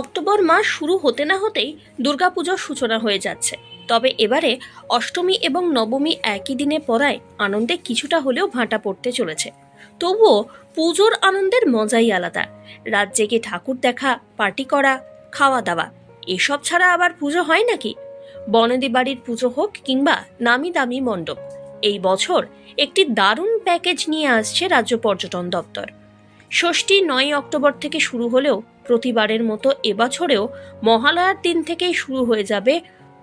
October মাস শুরু হতে না হতেই দুর্গাপুজোর সূচনা হয়ে যাচ্ছে। তবে এবারে অষ্টমী এবং নবমী একই দিনে পড়ায় আনন্দে কিছুটা হলেও ভাঁটা পড়তে চলেছে। তবুও পুজোর আনন্দের মজাই আলাদা। রাত জেগে ঠাকুর দেখা, পার্টি করা, খাওয়া দাওয়া, এসব ছাড়া আবার পুজো হয় নাকি? বনেদি বাড়ির পুজো হোক কিংবা নামি দামি মণ্ডপ, এই বছর একটি দারুণ প্যাকেজ নিয়ে আসছে রাজ্য পর্যটন দপ্তর। ষষ্ঠী নয় অক্টোবর থেকে শুরু হলেও প্রতিবারের মতো এবছরেও মহালয়ার দিন থেকেই শুরু হয়ে যাবে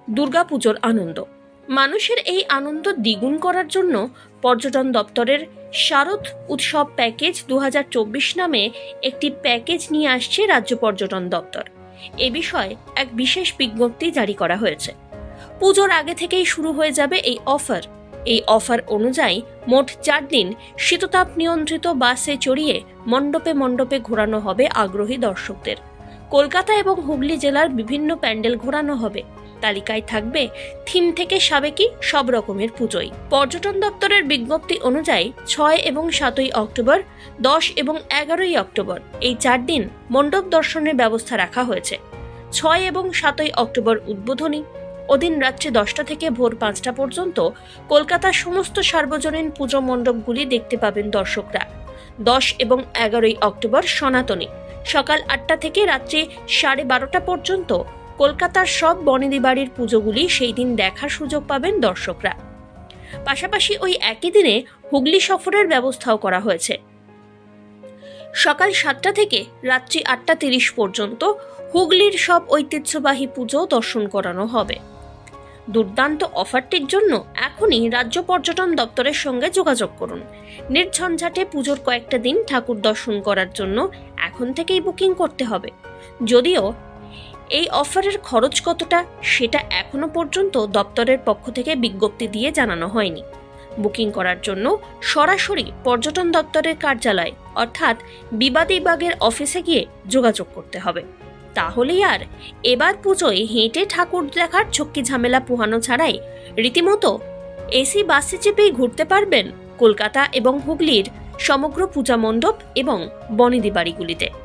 দুর্গাপুজোর আনন্দ। মানুষের এই আনন্দ দ্বিগুণ করার জন্য পর্যটন দপ্তরের শারদ উৎসব প্যাকেজ দু হাজার চব্বিশ নামে একটি প্যাকেজ নিয়ে আসছে রাজ্য পর্যটন দপ্তর। এ বিষয়ে এক বিশেষ বিজ্ঞপ্তি জারি করা হয়েছে। পুজোর আগে থেকেই শুরু হয়ে যাবে এই অফার। এই অফার অনুযায়ী মোট চার দিন শীততাপ নিয়ন্ত্রিত বাসে চড়িয়ে মণ্ডপে মণ্ডপে ঘোরানো হবে আগ্রহী দর্শকদের। কলকাতা এবং হুগলি জেলার বিভিন্ন প্যান্ডেল ঘোরানো হবে। তালিকায় থাকবে থিম থেকে সাবেকি সব রকমের পুজোই। পর্যটন দপ্তরের বিজ্ঞপ্তি অনুযায়ী ছয় এবং সাতই অক্টোবর, দশ এবং এগারোই অক্টোবর এই চার দিন মণ্ডপ দর্শনের ব্যবস্থা রাখা হয়েছে। ছয় এবং সাতই অক্টোবর উদ্বোধনী ওদিন রাত্রি দশটা থেকে ভোর পাঁচটা পর্যন্ত কলকাতার সমস্ত সার্বজনীন পুজো মণ্ডপগুলি দেখতে পাবেন দর্শকরা। দশ এবং এগারোই অক্টোবর সনাতনী। সকাল আটটা থেকে রাত্রি সাড়ে বারোটা পর্যন্ত কলকাতার সব বনেদি বাড়ির পুজোগুলি সেই দিন দেখার সুযোগ পাবেন দর্শকরা। পাশাপাশি ওই একই দিনে হুগলি সফরের ব্যবস্থাও করা হয়েছে। সকাল সাতটা থেকে রাত্রি আটটা তিরিশ পর্যন্ত হুগলির সব ঐতিহ্যবাহী পুজো দর্শন করানো হবে। দুর্দান্ত অফারটির জন্য এখনই রাজ্য পর্যটন দপ্তরের সঙ্গে যোগাযোগ করুন। নির্ঝঞ্ঝাটে পুজোর কয়েকটা দিন ঠাকুর দর্শন করার জন্য এখন থেকেই বুকিং করতে হবে। যদিও এই অফারের খরচ কতটা সেটা এখনও পর্যন্ত দপ্তরের পক্ষ থেকে বিজ্ঞপ্তি দিয়ে জানানো হয়নি। বুকিং করার জন্য সরাসরি পর্যটন দপ্তরের কার্যালয় অর্থাৎ বিবাদী বাগের অফিসে গিয়ে যোগাযোগ করতে হবে। তাহলেই আর। এবার পুজোয় হেঁটে ঠাকুর দেখার ঝক্কি ঝামেলা পোহানো ছাড়াই রীতিমতো এসি বাসে চেপেই ঘুরতে পারবেন কলকাতা এবং হুগলির সমগ্র পূজা মণ্ডপ এবং বনেদি বাড়িগুলিতে।